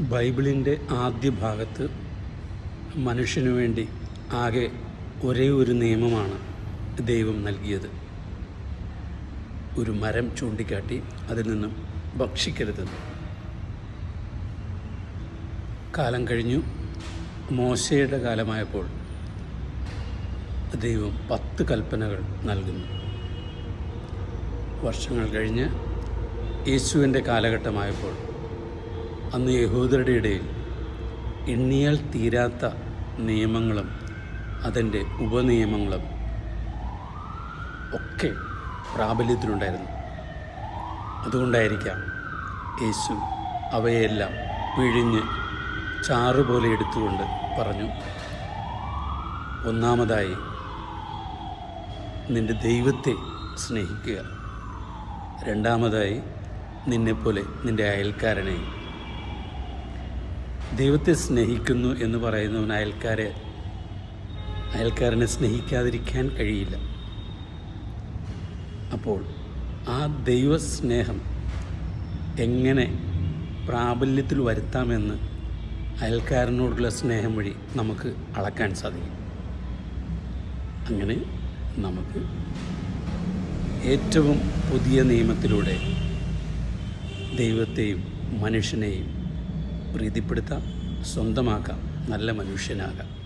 ബൈബിളിന്റെ ആദ്യ ഭാഗത്ത് മനുഷ്യനു വേണ്ടി ആകെ ഒരേ ഒരു നിയമമാണ് ദൈവം നൽകിയത്. ഒരു മരം ചൂണ്ടിക്കാട്ടി അതിൽ നിന്നും ഭക്ഷിക്കരുത്. കാലം കഴിഞ്ഞു. മോശയുടെ കാലമായപ്പോൾ ദൈവം പത്ത് കൽപ്പനകൾ നൽകുന്നു. വർഷങ്ങൾ കഴിഞ്ഞ് യേശുവിന്റെ കാലഘട്ടമായപ്പോൾ അന്ന് യഹൂദരുടെ ഇടയിൽ എണ്ണിയാൽ തീരാത്ത നിയമങ്ങളും അതിന്റെ ഉപനിയമങ്ങളും ഒക്കെ പ്രാബല്യത്തിലുണ്ടായിരുന്നു. അതുകൊണ്ടായിരിക്കാം യേശു അവയെല്ലാം പിഴിഞ്ഞ് ചാറുപോലെ എടുത്തുകൊണ്ട് പറഞ്ഞു ഒന്നാമതായി നിന്റെ ദൈവത്തെ സ്നേഹിക്കുക. രണ്ടാമതായി നിന്നെപ്പോലെ നിന്റെ അയൽക്കാരനെ ദൈവത്തെ സ്നേഹിക്കുന്നു എന്ന് പറയുന്നവൻ അയൽക്കാരെ അയൽക്കാരനെ സ്നേഹിക്കാതിരിക്കാൻ കഴിയില്ല. അപ്പോൾ ആ ദൈവസ്നേഹം എങ്ങനെ പ്രാബല്യത്തിൽ വരുത്താമെന്ന് അയൽക്കാരനോടുള്ള സ്നേഹം വഴി നമുക്ക് അളക്കാൻ സാധിക്കും. അങ്ങനെ നമുക്ക് ഏറ്റവും പുതിയ നിയമത്തിലൂടെ ദൈവത്തെയും മനുഷ്യനെയും പ്രീതിപ്പെടുത്താം സ്വന്തമാക്കാം നല്ല മനുഷ്യനാകാം.